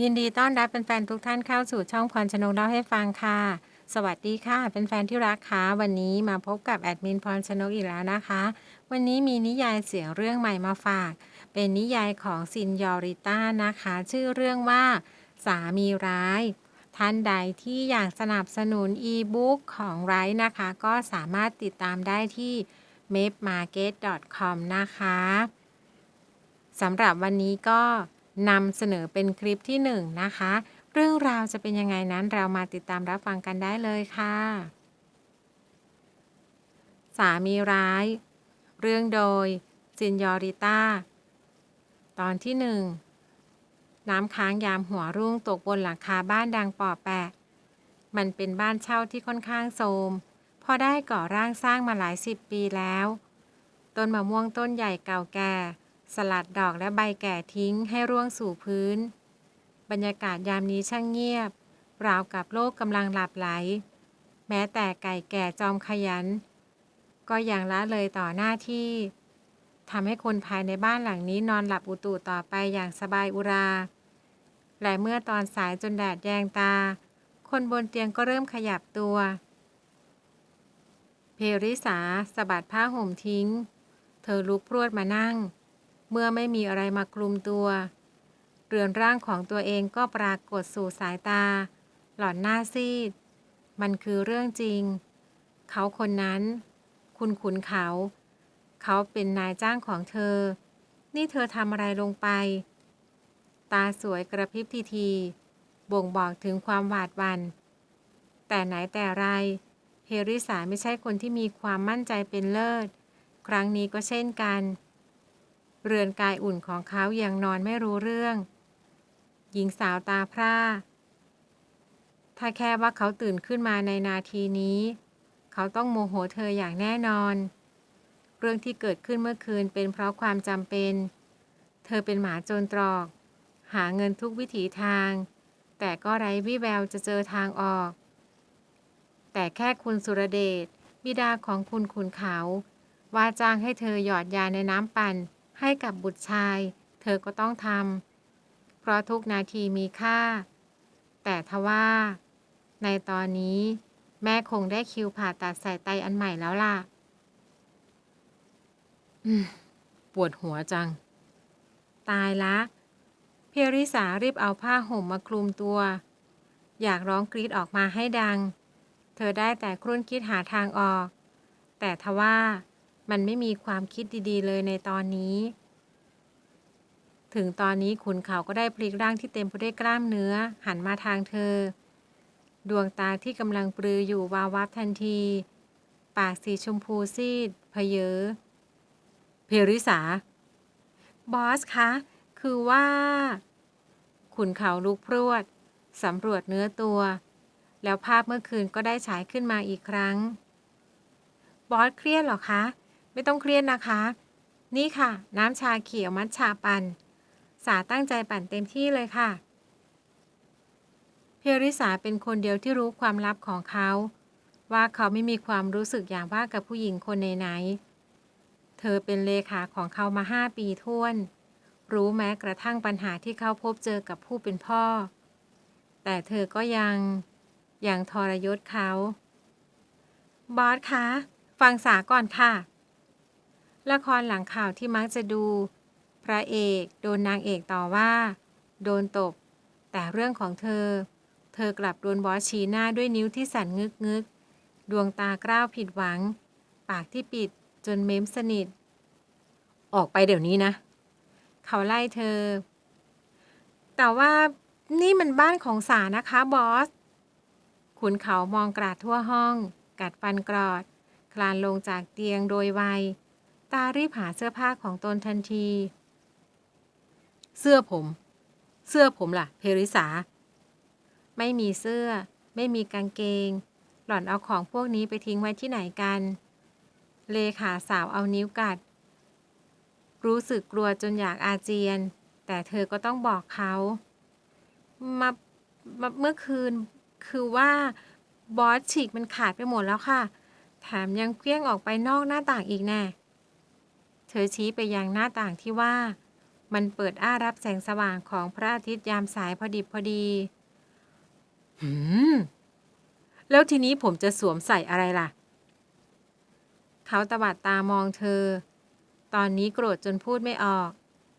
ยินดีต้อนรับเป็นแฟนทุกท่านเข้าสู่ช่องพรชนกเล่าให้ฟังค่ะ สวัสดีค่ะ เป็นแฟนที่รักค่ะวันนี้มาพบกับแอดมินพรชนกอีกแล้วนะคะ วันนี้มีนิยายเสียงเรื่องใหม่มาฝาก เป็นนิยายของซินยอริต้านะคะ ชื่อเรื่องว่า สามีร้าย ท่านใดที่อยากสนับสนุนอีบุ๊กของไรท์นะคะ ก็สามารถติดตามได้ที่ m a p m a r k e t c o m นะคะสำหรับวันนี้ก็ นำเสนอเป็นคลิปที่หนึ่งนะคะ เรื่องราวจะเป็นยังไงนั้นเรามาติดตามรับฟังกันได้เลยค่ะ สามีร้าย เรื่องโดยซินยอริต้า ตอนที่หนึ่งน้ำค้างยามหัวรุ่งตกบนหลังคาบ้านดังปอแปะ มันเป็นบ้านเช่าที่ค่อนข้างโทรมพอได้ก่อร่างสร้างมาหลายสิบปีแล้ว ต้นมะม่วงต้นใหญ่เก่าแก่ สลัดดอกและใบแก่ทิ้งให้ร่วงสู่พื้น บรรยากาศยามนี้ช่างเงียบ ราวกับโลกกำลังหลับไหล แม้แต่ไก่แก่จอมขยัน ก็ยังละเลยต่อหน้าที่ทำให้คนภายในบ้านหลังนี้นอนหลับอุตุต่อไปอย่างสบายอุรา และเมื่อตอนสายจนแดดแยงตา คนบนเตียงก็เริ่มขยับตัว เพริสาสะบัดผ้าห่มทิ้ง เธอลุกพรวดมานั่ง เมื่อไม่มีอะไรมาคลุมตัว เรือนร่างของตัวเองก็ปรากฏสู่สายตา หล่อนหน้าซีด มันคือเรื่องจริง เขาคนนั้น คุณขุนเขา เขาเป็นนายจ้างของเธอ นี่เธอทำอะไรลงไป ตาสวยกระพริบทีทีบ่งบอกถึงความหวาดหวัน่นแต่ไหนแต่ไรเพริสาไม่ใช่คนที่มีความมั่นใจเป็นเลิศ ครั้งนี้ก็เช่นกัน เรือนกายอุ่นของเขายังนอนไม่รู้เรื่อง หญิงสาวตาพร่า ถ้าแค่ว่าเขาตื่นขึ้นมาในนาทีนี้ เขาต้องโมโหเธออย่างแน่นอน เรื่องที่เกิดขึ้นเมื่อคืนเป็นเพราะความจำเป็น เธอเป็นหมาโจรตรอก หาเงินทุกวิถีทาง แต่ก็ไร้วิแววจะเจอทางออก แต่แค่คุณสุรเดชบิดาของคุณขุนเขา ว่าจ้างให้เธอหยอดยาในน้ำปั่น ให้กับบุตรชาย เธอก็ต้องทำเพราะทุกนาทีมีค่า แต่ทว่า ในตอนนี้ แม่คงได้คิวผ่าตัดใส่ไตอันใหม่แล้วล่ะอืมปวดหัวจัง ตายละ เพียริสารีบเอาผ้าห่มมาคลุมตัว อยากร้องกรีดออกมาให้ดัง เธอได้แต่ครุ่นคิดหาทางออก แต่ทว่า มันไม่มีความคิดดีๆ เลยในตอนนี้ ถึงตอนนี้ขุนเขาก็ได้พลิกร่างที่เต็มไปด้วยกล้ามเนื้อ หันมาทางเธอ ดวงตาที่กำลังปรืออยู่วาววับทันที ปากสีชมพูซีดเพเยอเพริสา บอสคะ คือว่า ขุนเขาลุกพรวดสำรวจเนื้อตัว แล้วภาพเมื่อคืนก็ได้ฉายขึ้นมาอีกครั้ง บอสเครียดหรอคะ ไม่ต้องเครียดนะคะ นี่ค่ะ น้ำชาเขียวมัทฉาปัน่นสาตั้งใจปั่นเต็มที่เลยค่ะ เพริสาเป็นคนเดียวที่รู้ความลับของเขา ว่าเขาไม่มีความรู้สึกอย่างว่ากับผู้หญิงคนไหนๆเธอเป็นเลขาของเขามาห้าปีท้วน รู้แม้กระทั่งปัญหาที่เขาพบเจอกับผู้เป็นพ่อ แต่เธอก็ยังยังทรยศเขา บอสคะ ฟังสาก่อนค่ะ ละครหลังข่าวที่มักจะดู พระเอกโดนนางเอกต่อว่า โดนตบ แต่เรื่องของเธอ เธอกลับโดนบอสชี้หน้าด้วยนิ้วที่สั่นงึกงึกดวงตากร้าวผิดหวัง ปากที่ปิดจนเม้มสนิท ออกไปเดี๋ยวนี้นะ เขาไล่เธอ แต่ว่านี่มันบ้านของสานะคะบอสขุนเขามองกราดทั่วห้อง กัดฟันกรอด คลานลงจากเตียงโดยไว ตารีบหาเสื้อผ้าของตนทันที เสื้อผม เสื้อผมล่ะ เพริสา ไม่มีเสื้อ ไม่มีกางเกง หล่อนเอาของพวกนี้ไปทิ้งไว้ที่ไหนกัน เลขาสาวเอานิ้วกัด รู้สึกกลัวจนอยากอาเจียน แต่เธอก็ต้องบอกเขามามาเมื่อคืนคือว่าบอสฉีกมันขาดไปหมดแล้วค่ะ แถมยังเคลี้ยงออกไปนอกหน้าต่างอีกแน่ เธอชี้ไปยังหน้าต่างที่ว่า มันเปิดอ้ารับแสงสว่างของพระอาทิตย์ยามสายพอดิบพอดี หืม แล้วทีนี้ผมจะสวมใส่อะไรล่ะ เขาตวัดตามองเธอ ตอนนี้โกรธจนพูดไม่ออก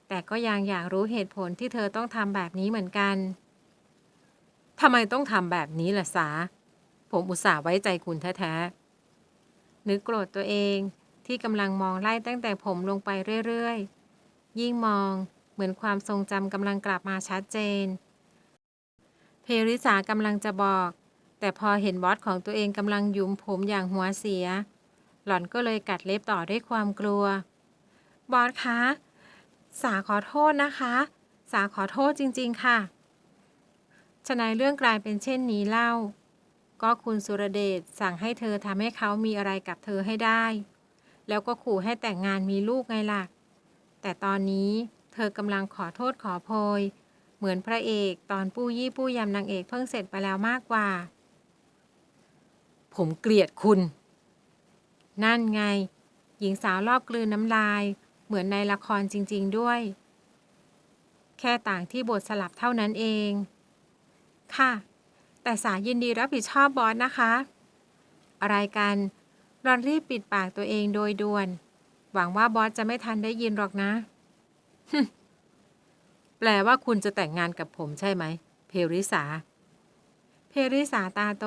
แต่ก็ยังอยากรู้เหตุผลที่เธอต้องทำแบบนี้เหมือนกันทำไมต้องทำแบบนี้ล่ะสา ผมอุตส่าห์ไว้ใจคุณแท้ๆนึกโกรธตัวเอง ที่กำลังมองไล่ตั้งแต่ผมลงไปเรื่อยๆ ยิ่งมองเหมือนความทรงจำกำลังกลับมาชัดเจน เพริสากำลังจะบอก แต่พอเห็นบอสของตัวเองกำลังยุมผมอย่างหัวเสีย หล่อนก็เลยกัดเล็บต่อด้วยความกลัว บอสคะ สาขอโทษนะคะ สาขอโทษจริง ๆ ค่ะฉนัยเรื่องกลายเป็นเช่นนี้เล่า ก็คุณสุรเดชสั่งให้เธอทำให้เขามีอะไรกับเธอให้ได้ แล้วก็ขู่ให้แต่งงานมีลูกไงล่ะ แต่ตอนนี้เธอกำลังขอโทษขอโพย เหมือนพระเอกตอนปู้ยี่ปู้ยำนางเอกเพิ่งเสร็จไปแล้วมากกว่า ผมเกลียดคุณ นั่นไง หญิงสาวรอบกลืนน้ำลาย เหมือนในละครจริง ๆด้วย แค่ต่างที่บทสลับเท่านั้นเอง ค่ะ แต่สายินดีรับผิดชอบบอสนะคะ อะไรกัน รอนรีบปิดปากตัวเองโดยด่วน หวังว่าบอสจะไม่ทันได้ยินหรอกนะ แปลว่าคุณจะแต่งงานกับผมใช่ไหม เพริสา เพริสาตาโต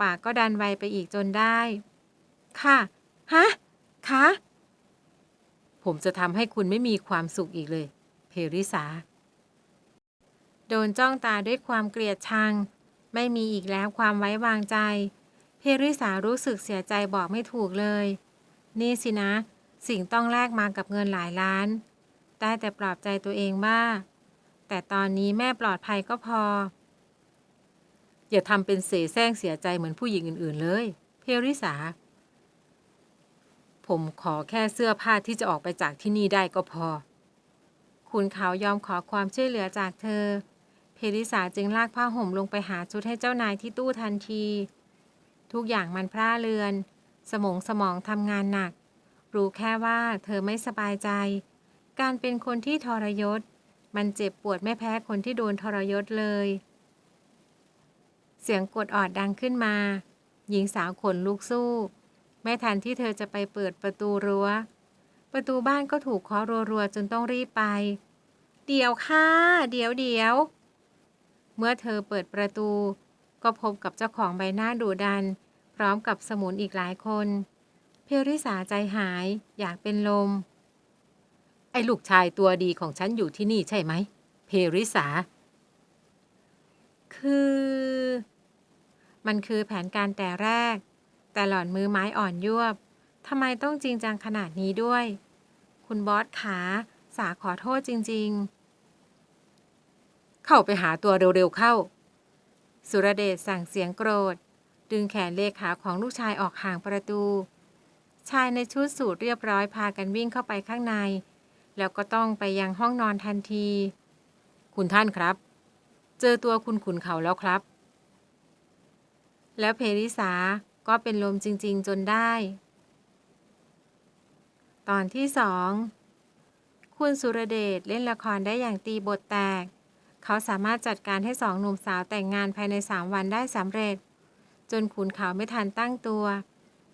ปากก็ดันไวไปอีกจนได้ ค่ะ ฮะ คะ ผมจะทำให้คุณไม่มีความสุขอีกเลย เพริสา โดนจ้องตาด้วยความเกลียดชัง ไม่มีอีกแล้วความไว้วางใจ เพริสารู้สึกเสียใจบอกไม่ถูกเลย นี่สินะ สิ่งต้องแลกมากับเงินหลายล้าน ได้แต่ปลอบใจตัวเองว่า แต่ตอนนี้แม่ปลอดภัยก็พอ อย่าทำเป็นเสแสร้งเสียใจเหมือนผู้หญิงอื่น ๆ เลย เพริสา ผมขอแค่เสื้อผ้าที่จะออกไปจากที่นี่ได้ก็พอ คุณเขายอมขอความช่วยเหลือจากเธอ เพริสาจึงลากผ้าห่มลงไปหาชุดให้เจ้านายที่ตู้ทันที ทุกอย่างมันพร่าเรือน สมองสมองทำงานหนัก รู้แค่ว่าเธอไม่สบายใจ การเป็นคนที่ทรยศ มันเจ็บปวดไม่แพ้คนที่โดนทรยศเลย เสียงกดออดดังขึ้นมา หญิงสาวขนลุกสู้ ไม่ทันที่เธอจะไปเปิดประตูรั้ว ประตูบ้านก็ถูกเคาะรัวๆจนต้องรีบไป เดี๋ยวค่ะ เดี๋ยวเดี๋ยว เมื่อเธอเปิดประตู ก็พบกับเจ้าของใบหน้าดุดัน พร้อมกับสมุนอีกหลายคน เพริสาใจหายอยากเป็นลม ไอ้ลูกชายตัวดีของฉันอยู่ที่นี่ใช่ไหม เพริสา คือ มันคือแผนการแต่แรก แต่หล่อนมือไม้อ่อนยวบทำไมต้องจริงจังขนาดนี้ด้วย คุณบอสขาสาขอโทษจริง ๆ เข้าไปหาตัวเร็ว ๆ เข้า สุรเดชสั่งเสียงโกรธ ดึงแขนเลขาของลูกชายออกห่างประตู ชายในชุดสูทเรียบร้อยพากันวิ่งเข้าไปข้างใน แล้วก็ต้องไปยังห้องนอนทันที คุณท่านครับ เจอตัวคุณขุนเขาแล้วครับ แล้วเพริสาก็เป็นลมจริง ๆ จนได้ ตอนที่สองคุณสุรเดชเล่นละครได้อย่างตีบทแตก เขาสามารถจัดการให้สองหนุ่มสาวแต่งงานภายในสามวันได้สำเร็จ จนขุนเขาไม่ทันตั้งตัว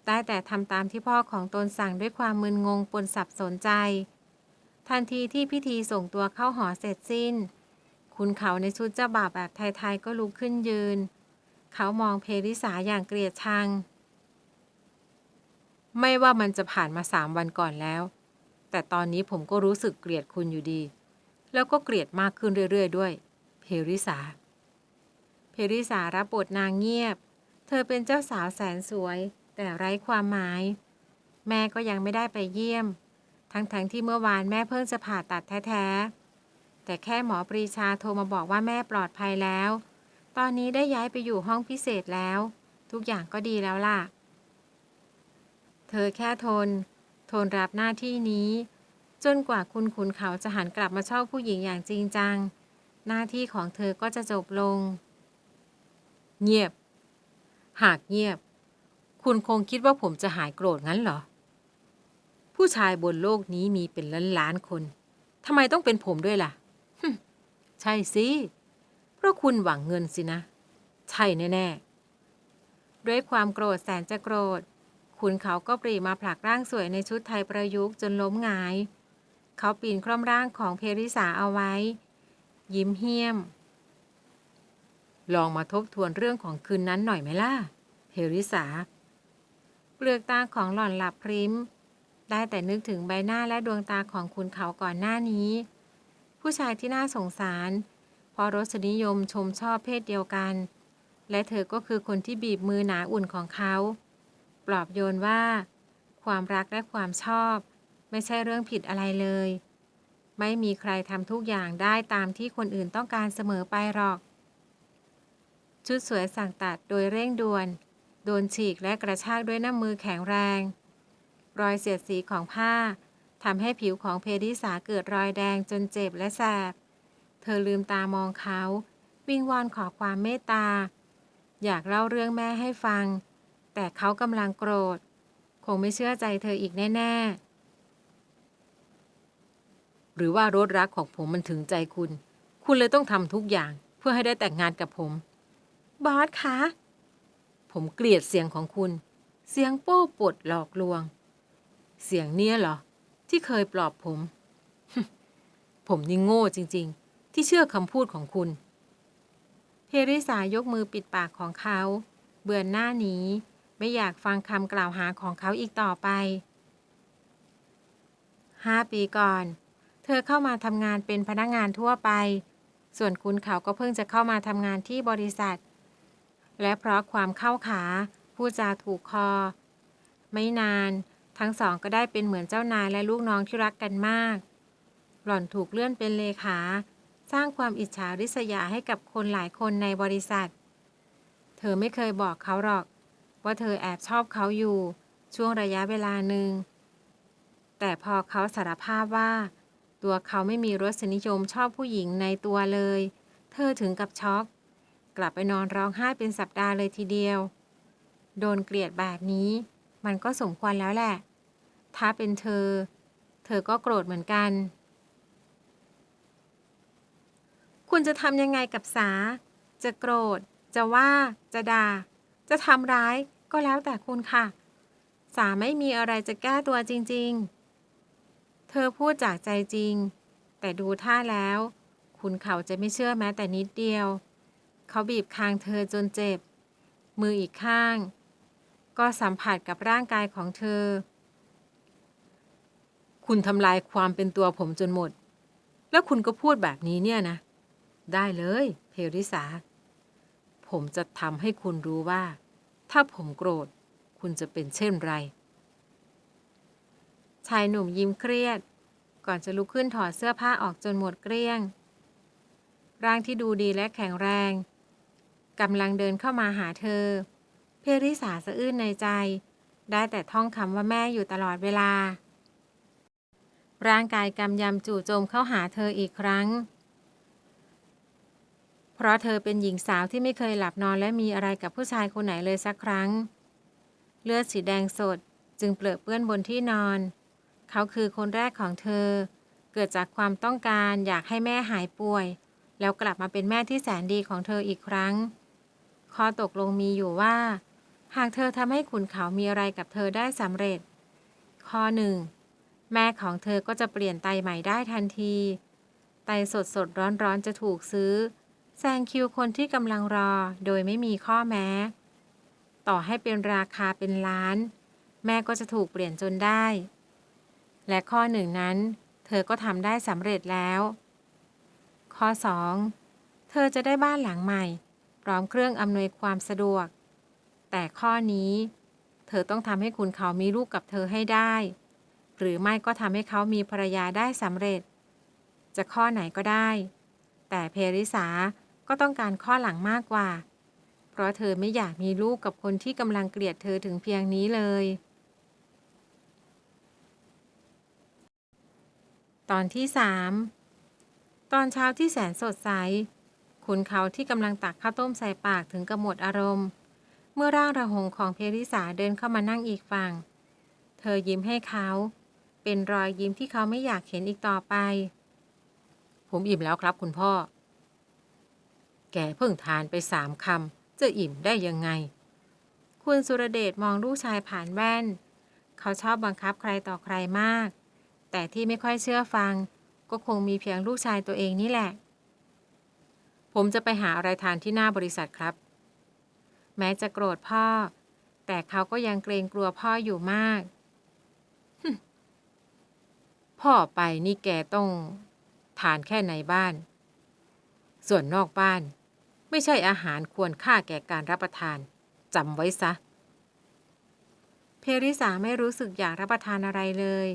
ได้แต่ทำตามที่พ่อของตนสั่งด้วยความมึนงงปนสับสนใจ ทันทีที่พิธีส่งตัวเข้าหอเสร็จสิ้นคุณเขาในชุดเจ้าบ่าวแบบไทยๆก็ลุกขึ้นยืน เขามองเพริสาอย่างเกลียดชัง ไม่ว่ามันจะผ่านมาสามวันก่อนแล้ว แต่ตอนนี้ผมก็รู้สึกเกลียดคุณอยู่ดี แล้วก็เกลียดมากขึ้นเรื่อย ๆ ด้วย เพริสา เพริสารับบทนางเงียบ เธอเป็นเจ้าสาวแสนสวย แต่ไร้ความหมาย แม่ก็ยังไม่ได้ไปเยี่ยม ทั้งๆทที่เมื่อวานแม่เพิ่งจะผ่าตัดแท้ๆ แต่แค่หมอปรีชาโทรมาบอกว่าแม่ปลอดภัยแล้ว ตอนนี้ได้ย้ายไปอยู่ห้องพิเศษแล้ว ทุกอย่างก็ดีแล้วล่ะ เธอแค่ทน ทนรับหน้าที่นี้ จนกว่าคุณขุนเขาจะหันกลับมาชอบผู้หญิงอย่างจริงจัง หน้าที่ของเธอก็จะจบลง เงียบ หากเงียบ คุณคงคิดว่าผมจะหายโกรธงั้นเหรอ ผู้ชายบนโลกนี้มีเป็นล้านล้านๆคนทำไมต้องเป็นผมด้วยล่ะ ใช่สิ เพราะคุณหวังเงินสินะ ใช่แน่ๆ ด้วยความโกรธแสนจะโกรธ คุณเขาก็ปรีมาผลักร่างสวยในชุดไทยประยุกต์จนล้มหงาย เขาปีนคล่อมร่างของเพริสาเอาไว้ ยิ้มเหี้ยม ลองมาทบทวนเรื่องของคืนนั้นหน่อยไหมล่ะเพริสา เปลือกตาของหล่อนหลับพริ้มได้แต่นึกถึงใบหน้าและดวงตาของคุณเขาก่อนหน้านี้ ผู้ชายที่น่าสงสารพราะรสนิยมชมชอบเพศเดียวกัน และเธอก็คือคนที่บีบมือหนาอุ่นของเขา ปลอบโยนว่า ความรักและความชอบ ไม่ใช่เรื่องผิดอะไรเลย ไม่มีใครทำทุกอย่างได้ตามที่คนอื่นต้องการเสมอไปหรอก ชุดสวยสั่งตัดโดยเร่งด่วน โดนฉีกและกระชากด้วยน้ำมือแข็งแรง รอยเสียดสีของผ้าทำให้ผิวของเพริสาเกิดรอยแดงจนเจ็บและแสบ เธอลืมตามองเขา วิงวอนขอความเมตตา อยากเล่าเรื่องแม่ให้ฟัง แต่เขากำลังโกรธ คงไม่เชื่อใจเธออีกแน่ ๆ หรือว่ารถรักของผมมันถึงใจคุณ คุณเลยต้องทำทุกอย่างเพื่อให้ได้แต่งงานกับผม บอสคะ ผมเกลียดเสียงของคุณ เสียงโป้ปดหลอกลวง เสียงเนี้ยเหรอ ที่เคยปลอบผม ผมนี่โง่จริง ๆ ที่เชื่อคำพูดของคุณ เพริสายกมือปิดปากของเขา เบือนหน้านี้ ไม่อยากฟังคำกล่าวหาของเขาอีกต่อไปห้าปีก่อน เธอเข้ามาทำงานเป็นพนักงานทั่วไป ส่วนคุณเขาก็เพิ่งจะเข้ามาทำงานที่บริษัท และเพราะความเข้าขาพูดจาถูกคอ ไม่นาน ทั้งสองก็ได้เป็นเหมือนเจ้านายและลูกน้องที่รักกันมาก หล่อนถูกเลื่อนเป็นเลขา สร้างความอิจฉาริษยาให้กับคนหลายคนในบริษัท เธอไม่เคยบอกเขาหรอก ว่าเธอแอบชอบเขาอยู่ ช่วงระยะเวลาหนึ่งแต่พอเขาสารภาพว่า ตัวเขาไม่มีรสนิยมชอบผู้หญิงในตัวเลย เธอถึงกับช็อก กลับไปนอนร้องไห้เป็นสัปดาห์เลยทีเดียว โดนเกลียดแบบนี้ มันก็สมควรแล้วแหละ ถ้าเป็นเธอ เธอก็โกรธเหมือนกัน คุณจะทำยังไงกับสา จะโกรธ จะว่า จะด่า จะทำร้ายก็แล้วแต่คุณค่ะ สาไม่มีอะไรจะแก้ตัวจริง ๆ เธอพูดจากใจจริง แต่ดูท่าแล้ว คุณเขาจะไม่เชื่อแม้แต่นิดเดียว เขาบีบคางเธอจนเจ็บ มืออีกข้าง ก็สัมผัสกับร่างกายของเธอ คุณทำลายความเป็นตัวผมจนหมด แล้วคุณก็พูดแบบนี้เนี่ยนะ ได้เลย เพริสา ผมจะทำให้คุณรู้ว่า ถ้าผมโกรธ คุณจะเป็นเช่นไร ชายหนุ่มยิ้มเครียด ก่อนจะลุกขึ้นถอดเสื้อผ้าออกจนหมดเกลี้ยง ร่างที่ดูดีและแข็งแรงกำลังเดินเข้ามาหาเธอ เพริสาสะอื้นในใจ ได้แต่ท่องคำว่าแม่อยู่ตลอดเวลา ร่างกายกำยำจู่โจมเข้าหาเธออีกครั้ง เพราะเธอเป็นหญิงสาวที่ไม่เคยหลับนอนและมีอะไรกับผู้ชายคนไหนเลยสักครั้ง เลือดสีแดงสดจึงเปลือเปื้อนบนที่นอน เขาคือคนแรกของเธอ เกิดจากความต้องการอยากให้แม่หายป่วย แล้วกลับมาเป็นแม่ที่แสนดีของเธออีกครั้ง ข้อตกลงมีอยู่ว่า หากเธอทำให้ขุนเขามีอะไรกับเธอได้สำเร็จ ข้อหนึ่งแม่ของเธอก็จะเปลี่ยนไตใหม่ได้ทันที ไตสดสดร้อนร้อนๆจะถูกซื้อแซงคิวคนที่กำลังรอโดยไม่มีข้อแม้ ต่อให้เป็นราคาเป็นล้าน แม่ก็จะถูกเปลี่ยนจนได้ และข้อหนึ่งนั้น เธอก็ทำได้สำเร็จแล้ว ข้อ 2. เธอจะได้บ้านหลังใหม่ พร้อมเครื่องอำนวยความสะดวก แต่ข้อนี้ เธอต้องทำให้คุณเขามีลูกกับเธอให้ได้ หรือไม่ก็ทำให้เขามีภรรยาได้สำเร็จ จะข้อไหนก็ได้ แต่เพริสาก็ต้องการข้อหลังมากกว่า เพราะเธอไม่อยากมีลูกกับคนที่กำลังเกลียดเธอถึงเพียงนี้เลย ตอนที่สามตอนเช้าที่แสนสดใสคุณเขาที่กำลังตักข้าวต้มใส่ปากถึงกับหมดอารมณ์ เมื่อร่างระหงของเพริสาเดินเข้ามานั่งอีกฝั่ง เธอยิ้มให้เขา เป็นรอยยิ้มที่เขาไม่อยากเห็นอีกต่อไป ผมอิ่มแล้วครับคุณพ่อ แกเพิ่งทานไปสามคำจะอิ่มได้ยังไง คุณสุรเดชมองลูกชายผ่านแว่น เขาชอบบังคับใครต่อใครมาก แต่ที่ไม่ค่อยเชื่อฟัง ก็คงมีเพียงลูกชายตัวเองนี่แหละ ผมจะไปหาอะไรทานที่หน้าบริษัทครับ แม้จะโกรธพ่อ แต่เขาก็ยังเกรงกลัวพ่ออยู่มาก พ่อไปนี่แกต้องทานแค่ในบ้าน ส่วนนอกบ้าน ไม่ใช่อาหารควรค่าแก่การรับประทานจำไว้ซะ เพริสาไม่รู้สึกอยากรับประทานอะไรเลย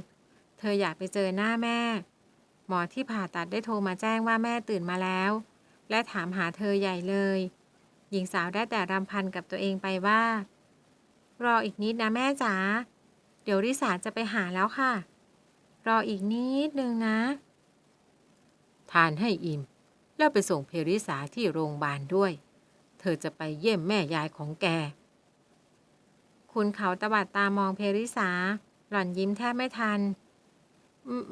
เธออยากไปเจอหน้าแม่ หมอที่ผ่าตัดได้โทรมาแจ้งว่าแม่ตื่นมาแล้ว และถามหาเธอใหญ่เลย หญิงสาวได้แต่รำพันกับตัวเองไปว่า รออีกนิดนะแม่จ๋า เดี๋ยวริสาจะไปหาแล้วค่ะ รออีกนิดนึงนะ ทานให้อิ่ม แล้วไปส่งเพริสาที่โรงพยาบาลด้วย เธอจะไปเยี่ยมแม่ยายของแกคุณเขาตวัดตามองเพริสา หล่อนยิ้มแทบไม่ทัน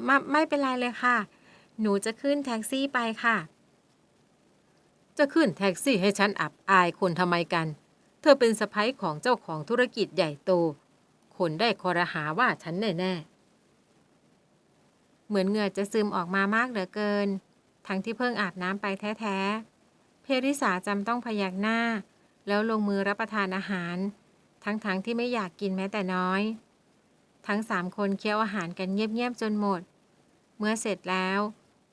ไม่ไม่เป็นไรเลยค่ะ หนูจะขึ้นแท็กซี่ไปค่ะ จะขึ้นแท็กซี่ให้ฉันอับอายคนทำไมกัน เธอเป็นสะพ้ยของเจ้าของธุรกิจใหญ่โต คนได้คอรหาว่าฉันแน่ๆ เหมือนเหงื่อจะซึมออกมามากเหลือเกิน ทั้งที่เพิ่งอาบน้ำไปแท้ๆ เพริสาจำต้องพยักหน้า แล้วลงมือรับประทานอาหาร ทั้งๆทที่ไม่อยากกินแม้แต่น้อย ทั้งสามคนเคี้ยวอาหารกันเงียบๆจนหมด เมื่อเสร็จแล้ว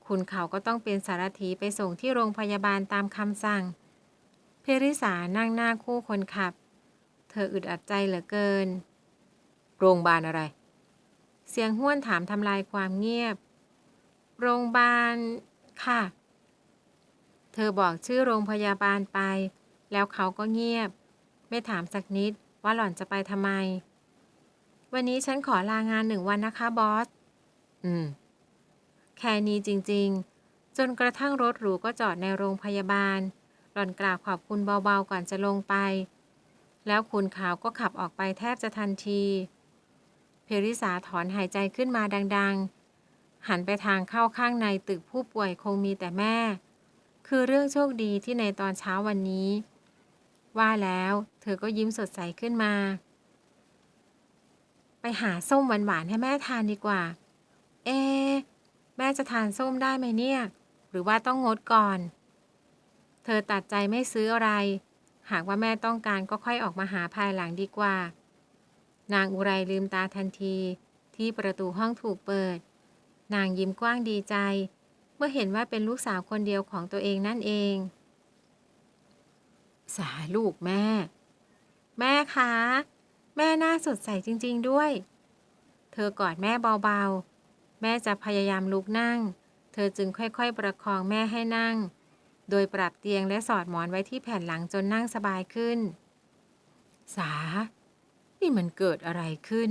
คุณเขาก็ต้องเป็นสารถีไปส่งที่โรงพยาบาลตามคำสั่ง เพริสานั่งหน้าคู่คนขับ เธออึดอัดใจเหลือเกิน โรงพยาบาลอะไร เสียงห้วนถามทำลายความเงียบ โรงพยาบาลค่ะ เธอบอกชื่อโรงพยาบาลไป แล้วเขาก็เงียบ ไม่ถามสักนิดว่าหล่อนจะไปทำไม วันนี้ฉันขอลางานหนึ่งวันนะคะบอส อืม แค่นี้จริง ๆ จนกระทั่งรถหรูก็จอดในโรงพยาบาล หล่อนกล่าวขอบคุณเบาๆก่อนจะลงไป แล้วคุณขาวก็ขับออกไปแทบจะทันที เพริสาถอนหายใจขึ้นมาดัง ๆ หันไปทางเข้าข้างในตึกผู้ป่วยคงมีแต่แม่ คือเรื่องโชคดีที่ในตอนเช้าวันนี้ ว่าแล้ว เธอก็ยิ้มสดใสขึ้นมา ไปหาส้มหวานๆให้แม่ทานดีกว่า เอ๊แม่จะทานส้มได้ไหมเนี่ย หรือว่าต้องงดก่อน เธอตัดใจไม่ซื้ออะไร หากว่าแม่ต้องการก็ค่อยออกมาหาภายหลังดีกว่า นางอุไรลืมตาทันที ที่ประตูห้องถูกเปิด นางยิ้มกว้างดีใจ เมื่อเห็นว่าเป็นลูกสาวคนเดียวของตัวเองนั่นเอง สาลูกแม่ แม่คะ แม่น่าสดใสจริงๆด้วย เธอกอดแม่เบาๆ แม่จะพยายามลุกนั่ง เธอจึงค่อยๆ ประคองแม่ให้นั่ง โดยปรับเตียงและสอดหมอนไว้ที่แผ่นหลังจนนั่งสบายขึ้น สา นี่มันเกิดอะไรขึ้น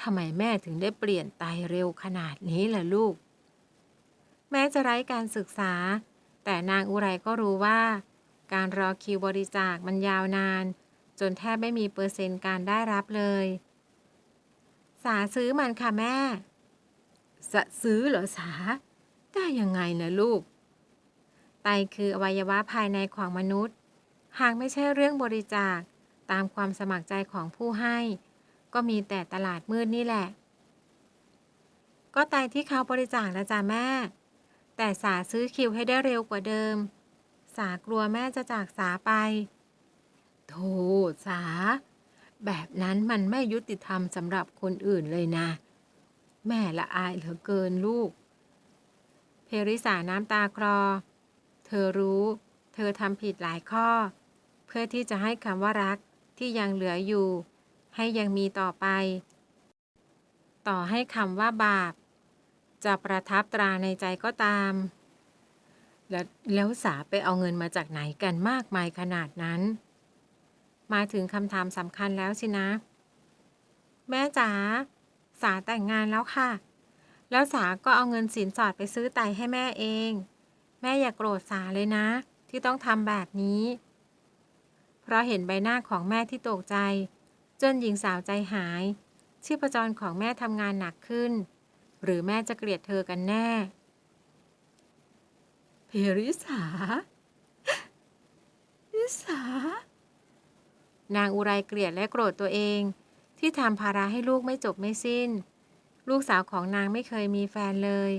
ทำไมแม่ถึงได้เปลี่ยนไตเร็วขนาดนี้ล่ะลูก แม้จะไร้การศึกษา แต่นางอุไรก็รู้ว่า การรอคิวบริจาคมันยาวนาน จนแทบไม่มีเปอร์เซ็นต์การได้รับเลย สาซื้อมันค่ะแม่ สะซื้อเหรอสา ได้ยังไงนะลูก ไตคืออวัยวะภายในของมนุษย์ หากไม่ใช่เรื่องบริจาคตามความสมัครใจของผู้ให้ ก็มีแต่ตลาดมืดนี่แหละ ก็ไตที่เขาบริจาคนะจ๊ะแม่ แต่สาซื้อคิวให้ได้เร็วกว่าเดิม สากลัวแม่จะจากสาไป โธ่สา แบบนั้นมันไม่ยุติธรรมสำหรับคนอื่นเลยนะ แม่ละอายเหลือเกินลูก เพริสาน้ำตาคลอ เธอรู้ เธอทำผิดหลายข้อ เพื่อที่จะให้คำว่ารักที่ยังเหลืออยู่ ให้ยังมีต่อไป ต่อให้คำว่าบาป จะประทับตราในใจก็ตาม แล้วแล้วสาไปเอาเงินมาจากไหนกันมากมายขนาดนั้น มาถึงคำถามสำคัญแล้วสินะ แม่จ๋าสาแต่งงานแล้วค่ะ แล้วสาก็เอาเงินสินสอดไปซื้อไตให้แม่เอง แม่อย่ากโกรธสาเลยนะ ที่ต้องทำแบบนี้ เพราะเห็นใบหน้าของแม่ที่ตกใจ จนหญิงสาวใจหายชีพจรของแม่ทำงานหนักขึ้น หรือแม่จะเกลียดเธอกันแน่เพริสาริสา นางอุไรเกลียดและโกรธตัวเอง ที่ทำภาระให้ลูกไม่จบไม่สิ้น ลูกสาวของนางไม่เคยมีแฟนเลย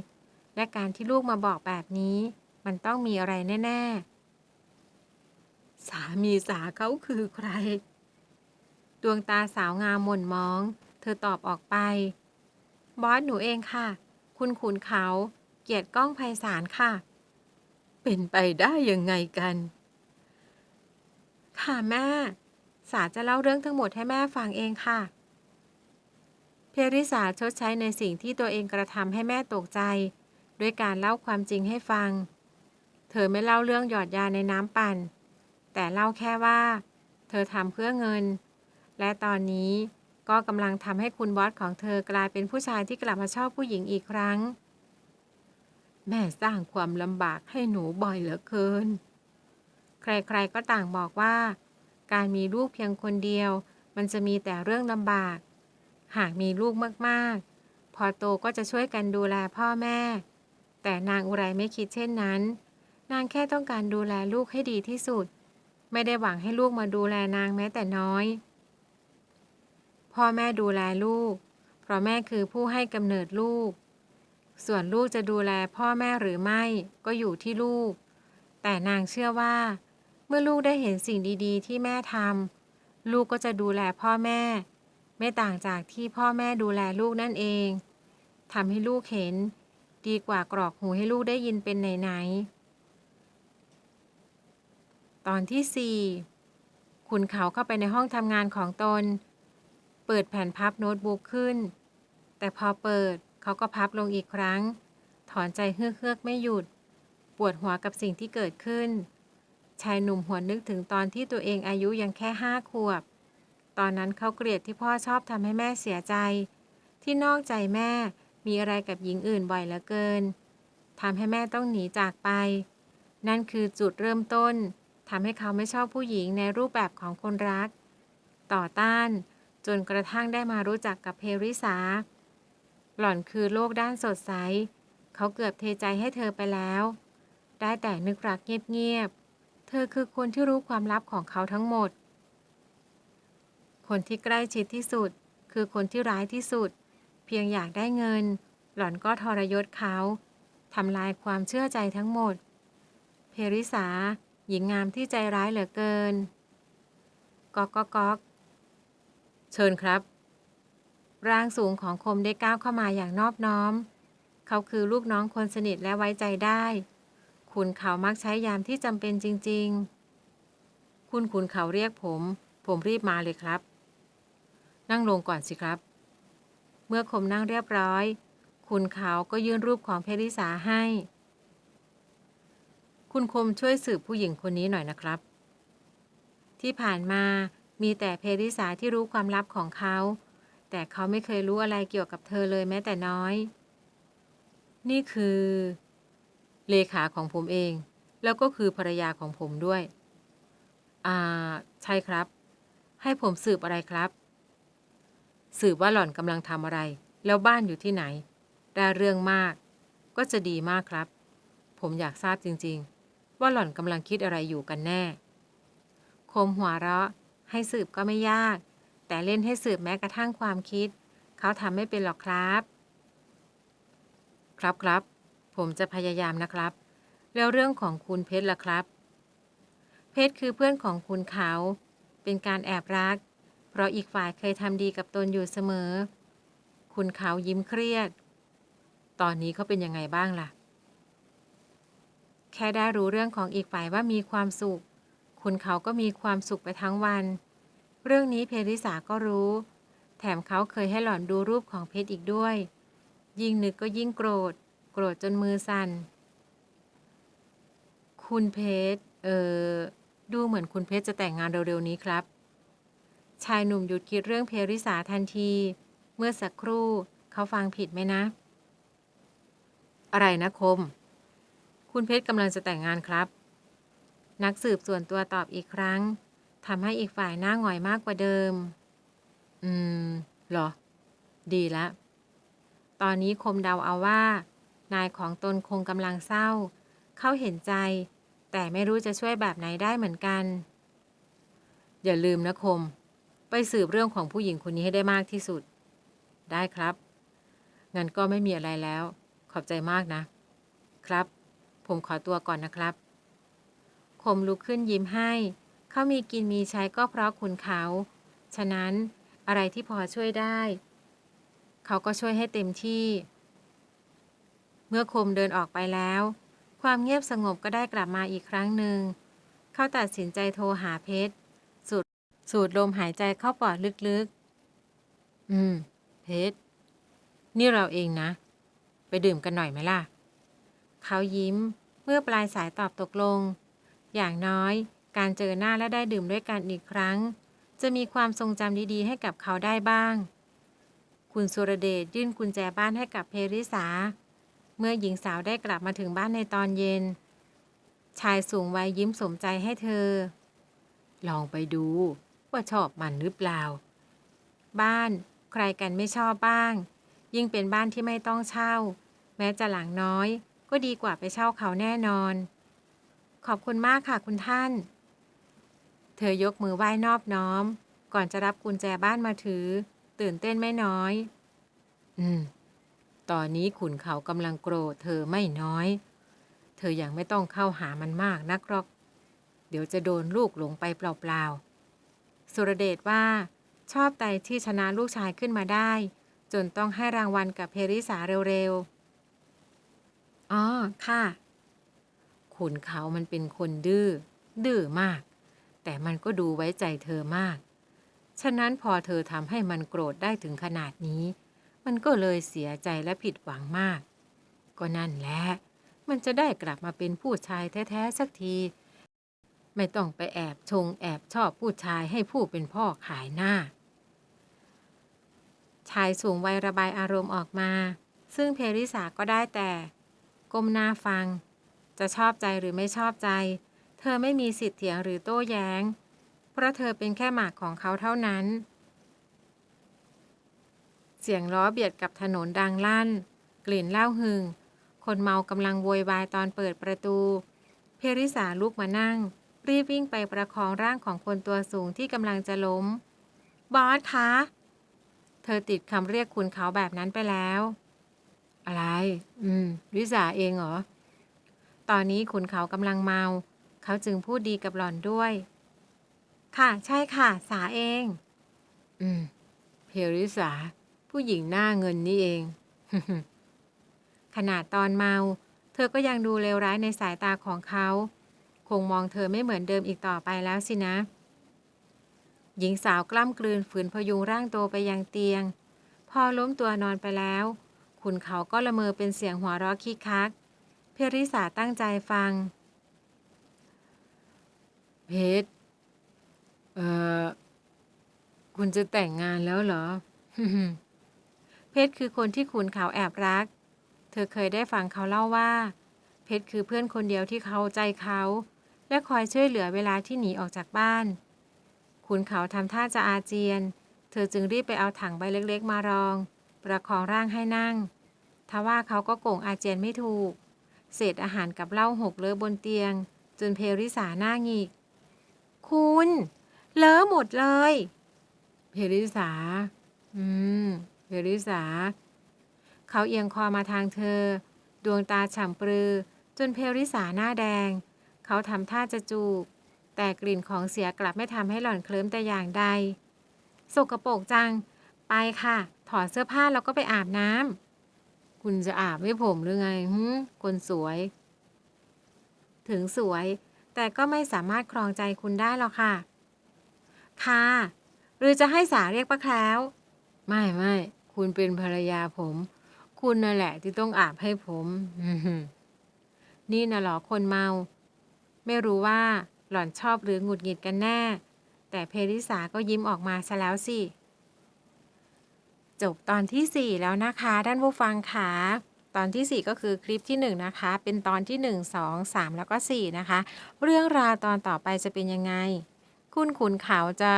และการที่ลูกมาบอกแบบนี้ มันต้องมีอะไรแน่ ๆ สามีสาเขาคือใคร ดวงตาสาวงามหม่นมอง เธอตอบออกไป บอสหนูเองค่ะ คุณขุนเขา เกียรติก้องไพศาลค่ะ เป็นไปได้ยังไงกัน ค่ะแม่ สาจะเล่าเรื่องทั้งหมดให้แม่ฟังเองค่ะ เพริสาชดใช้ในสิ่งที่ตัวเองกระทำให้แม่ตกใจ ด้วยการเล่าความจริงให้ฟัง เธอไม่เล่าเรื่องหยอดยาในน้ำปั่น แต่เล่าแค่ว่า เธอทำเพื่อเงิน และตอนนี้ก็กำลังทำให้คุณบอสของเธอกลายเป็นผู้ชายที่กลับมาชอบผู้หญิงอีกครั้ง แม่สร้างความลำบากให้หนูบ่อยเหลือเกิน ใครๆก็ต่างบอกว่า การมีลูกเพียงคนเดียว มันจะมีแต่เรื่องลำบาก หากมีลูกมากๆ พอโตก็จะช่วยกันดูแลพ่อแม่ แต่นางอุไรไม่คิดเช่นนั้น นางแค่ต้องการดูแลลูกให้ดีที่สุด ไม่ได้หวังให้ลูกมาดูแลนางแม้แต่น้อย พ่อแม่ดูแลลูก เพราะแม่คือผู้ให้กำเนิดลูก ส่วนลูกจะดูแลพ่อแม่หรือไม่ก็อยู่ที่ลูก แต่นางเชื่อว่า เมื่อลูกได้เห็นสิ่งดีๆ ที่แม่ทำลูกก็จะดูแลพ่อแม่ ไม่ต่างจากที่พ่อแม่ดูแลลูกนั่นเองทำให้ลูกเห็น ดีกว่ากรอกหูให้ลูกได้ยินเป็นไหนๆตอนที่สี่ขุนเขาเข้าไปในห้องทำงานของตน เปิดแผ่นพับโน้ตบุ๊กขึ้น แต่พอเปิดเขาก็พับลงอีกครั้ง ถอนใจเฮือกๆไม่หยุด ปวดหัวกับสิ่งที่เกิดขึ้น ชายหนุ่มหัวนนึกถึงตอนที่ตัวเองอายุยังแค่ห้าขวบ ตอนนั้นเขาเกลียดที่พ่อชอบทำให้แม่เสียใจ ที่นอกใจแม่มีอะไรกับหญิงอื่นบ่อยเหลือเกินทำให้แม่ต้องหนีจากไป นั่นคือจุดเริ่มต้นทำให้เขาไม่ชอบผู้หญิงในรูปแบบของคนรัก ต่อต้าน จนกระทั่งได้มารู้จักกับเพริสา หล่อนคือโลกด้านสดใส เขาเกือบเทใจให้เธอไปแล้ว ได้แต่นึกรักเงียบ เธอคือคนที่รู้ความลับของเขาทั้งหมด คนที่ใกล้ชิดที่สุด คือคนที่ร้ายที่สุด เพียงอยากได้เงิน หล่อนก็ทรยศเขาทำลายความเชื่อใจทั้งหมด เพริสา หญิงงามที่ใจร้ายเหลือเกินก๊อกก๊อกกเชิญครับ ร่างสูงของคมได้ก้าวเข้ามาอย่างนอบน้อม เขาคือลูกน้องคนสนิทและไว้ใจได้ คุณเขามักใช้ยามที่จำเป็นจริง ๆ คุณคุณเขาเรียกผม ผมรีบมาเลยครับ นั่งลงก่อนสิครับ เมื่อคมนั่งเรียบร้อย คุณเขาก็ยื่นรูปของเพริสาให้ คุณคมช่วยสืบผู้หญิงคนนี้หน่อยนะครับ ที่ผ่านมามีแต่เพริสาที่รู้ความลับของเขา แต่เขาไม่เคยรู้อะไรเกี่ยวกับเธอเลยแม้แต่น้อย นี่คือ เลขาของผมเอง แล้วก็คือภรรยาของผมด้วย อ่า ใช่ครับ ให้ผมสืบอะไรครับ สืบว่าหล่อนกำลังทำอะไร แล้วบ้านอยู่ที่ไหนได้เรื่องมาก ก็จะดีมากครับ ผมอยากทราบจริง ๆ ว่าหล่อนกำลังคิดอะไรอยู่กันแน่คมหัวเราะ ให้สืบก็ไม่ยาก แต่เล่นให้สืบแม้กระทั่งความคิด เขาทำไม่เป็นหรอกครับ ครับครับ ผมจะพยายามนะครับ แล้วเรื่องของคุณเพชรล่ะครับ เพชรคือเพื่อนของคุณเขา เป็นการแอบรัก เพราะอีกฝ่ายเคยทำดีกับตนอยู่เสมอ คุณเขายิ้มเครียด ตอนนี้เขาเป็นยังไงบ้างล่ะ แค่ได้รู้เรื่องของอีกฝ่ายว่ามีความสุข คุณเขาก็มีความสุขไปทั้งวัน เรื่องนี้เพริสาก็รู้ แถมเขาเคยให้หล่อนดูรูปของเพชรอีกด้วย ยิ่งนึกก็ยิ่งโกรธ รธจนมือสั่น คุณเพชร เออ ดูเหมือนคุณเพชรจะแต่งงานเร็วๆนี้ครับ ชายหนุ่มหยุดคิดเรื่องเพริสาทันที เมื่อสักครู่เขาฟังผิดไหมนะ อะไรนะคม คุณเพชรกำลังจะแต่งงานครับ นักสืบส่วนตัวตอบอีกครั้งทำให้อีกฝ่ายหน้าหงอยมากกว่าเดิม อืม เหรอ ดีละ ตอนนี้คมเดาเอาว่า นายของตนคงกำลังเศร้า เขาเห็นใจ แต่ไม่รู้จะช่วยแบบไหนได้เหมือนกัน อย่าลืมนะคม ไปสืบเรื่องของผู้หญิงคนนี้ให้ได้มากที่สุด ได้ครับ งั้นก็ไม่มีอะไรแล้ว ขอบใจมากนะ ครับ ผมขอตัวก่อนนะครับ คมลุกขึ้นยิ้มให้ เขามีกินมีใช้ก็เพราะคุณเขา ฉะนั้นอะไรที่พอช่วยได้ เขาก็ช่วยให้เต็มที่ เมื่อคมเดินออกไปแล้ว ความเงียบสงบก็ได้กลับมาอีกครั้งหนึ่ง เขาตัดสินใจโทรหาเพชร สูดสูดลมหายใจเข้าปอดลึกๆ อืม เพชร นี่เราเองนะ ไปดื่มกันหน่อยไหมล่ะ เขายิ้มเมื่อปลายสายตอบตกลง อย่างน้อยการเจอหน้าและได้ดื่มด้วยกันอีกครั้ง จะมีความทรงจำดีๆ ให้กับเขาได้บ้าง คุณสุรเดชยื่นกุญแจบ้านให้กับเพริสา เมื่อหญิงสาวได้กลับมาถึงบ้านในตอนเย็น ชายสูงวัยยิ้มสมใจให้เธอ ลองไปดูว่าชอบมันหรือเปล่า บ้านใครกันไม่ชอบบ้าง ยิ่งเป็นบ้านที่ไม่ต้องเช่า แม้จะหลังน้อย ก็ดีกว่าไปเช่าเขาแน่นอน ขอบคุณมากค่ะคุณท่าน เธอยกมือไหว้นอบน้อม ก่อนจะรับกุญแจบ้านมาถือ ตื่นเต้นไม่น้อย อืม ตอนนี้ขุนเขากำลังโกรธเธอไม่น้อย เธอยังไม่ต้องเข้าหามันมากนักหรอก เดี๋ยวจะโดนลูกหลงไปเปล่าๆ สุรเดชว่า ชอบไตที่ชนะลูกชายขึ้นมาได้ จนต้องให้รางวัลกับเพริสาเร็วๆ อ๋อ ค่ะ ขุนเขามันเป็นคนดื้อ ดื้อมาก แต่มันก็ดูไว้ใจเธอมาก ฉะนั้นพอเธอทำให้มันโกรธได้ถึงขนาดนี้ มันก็เลยเสียใจและผิดหวังมาก ก็นั่นแหละ มันจะได้กลับมาเป็นผู้ชายแท้ๆสักที ไม่ต้องไปแอบชงแอบชอบผู้ชายให้ผู้เป็นพ่อขายหน้า ชายสูงวัยระบายอารมณ์ออกมา ซึ่งเพริสาก็ได้แต่ก้มหน้าฟัง จะชอบใจหรือไม่ชอบใจ เธอไม่มีสิทธิ์เถียงหรือโต้แย้ง เพราะเธอเป็นแค่หมากของเขาเท่านั้น เสียงล้อเบียดกับถนนดังลั่น กลิ่นเหล้าหึง คนเมากำลังโวยวายตอนเปิดประตู เพริสาลุกมานั่ง รีบวิ่งไปประคองร่างของคนตัวสูงที่กำลังจะล้ม บอสคะ เธอติดคำเรียกคุณเขาแบบนั้นไปแล้ว อะไร อืม วิสาเองเหรอ ตอนนี้ขุนเขากำลังเมา เขาจึงพูดดีกับหล่อนด้วย ค่ะ ใช่ค่ะ สาเอง อืม เพริสา ผู้หญิงหน้าเงินนี่เอง ขนาดตอนเมา เธอก็ยังดูเลวร้ายในสายตาของเขา คงมองเธอไม่เหมือนเดิมอีกต่อไปแล้วสินะ หญิงสาวกล้ำกลืนฝืนพยุงร่างโตวไปยังเตียง พอล้มตัวนอนไปแล้วขุนเขาก็ละเมอเป็นเสียงหัวเราะคิกคัก เพริสาตั้งใจฟัง เพชรเอ่อ คุณจะแต่งงานแล้วเหรอ ชรคือคนที่ขุนเขาแอบรัก เธอเคยได้ฟังเขาเล่าว่า เพชรคือเพื่อนคนเดียวที่เขาใจเขา และคอยช่วยเหลือเวลาที่หนีออกจากบ้าน ขุนเขาทำท่าจะอาเจียน เธอจึงรีบไปเอาถังใบเล็กๆ มารอง ประคองร่างให้นั่งทว่าเขาก็โก่งอาเจียนไม่ถูก เศษอาหารกับเหล้าหกเลอะบนเตียง จนเพริสาหน้าหงิก คุณ เลอะหมดเลย เพริสา อืม เพริสา เขาเอียงคอมาทางเธอ ดวงตาฉ่ำปรือ จนเพริสาหน้าแดง เขาทำท่าจะจูบ แต่กลิ่นของเสียกลับไม่ทำให้หล่อนเคลิ้มแต่อย่างใด สกปรกจัง ไปค่ะ ถอดเสื้อผ้าแล้วก็ไปอาบน้ำ คุณจะอาบให้ผมหรือไงฮึคนสวย ถึงสวย แต่ก็ไม่สามารถครองใจคุณได้หรอกค่ะ ค่ะ หรือจะให้สาเรียกป้าแคล้ว ไม่ไม่ คุณเป็นภรรยาผม คุณนั่นแหละที่ต้องอาบให้ผมนี่น่ะหรอคนเมา ไม่รู้ว่าหล่อนชอบหรือหงุดหงิดกันแน่ แต่เพริสาก็ยิ้มออกมาซะแล้วสิ จบตอนที่ 4 แล้วนะคะท่านผู้ฟังคะตอนที่ 4 ก็คือคลิปที่ 1 นะคะ เป็นตอนที่ 1 2 3 แล้วก็ 4 นะคะ เรื่องราวตอนต่อไปจะเป็นยังไง คุณขุนเขาจะ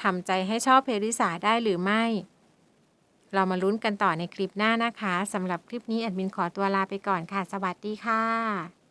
ทำใจให้ชอบเพริสาได้หรือไม่ เรามาลุ้นกันต่อในคลิปหน้านะคะสำหรับคลิปนี้แอดมินขอตัวลาไปก่อนค่ะ สวัสดีค่ะ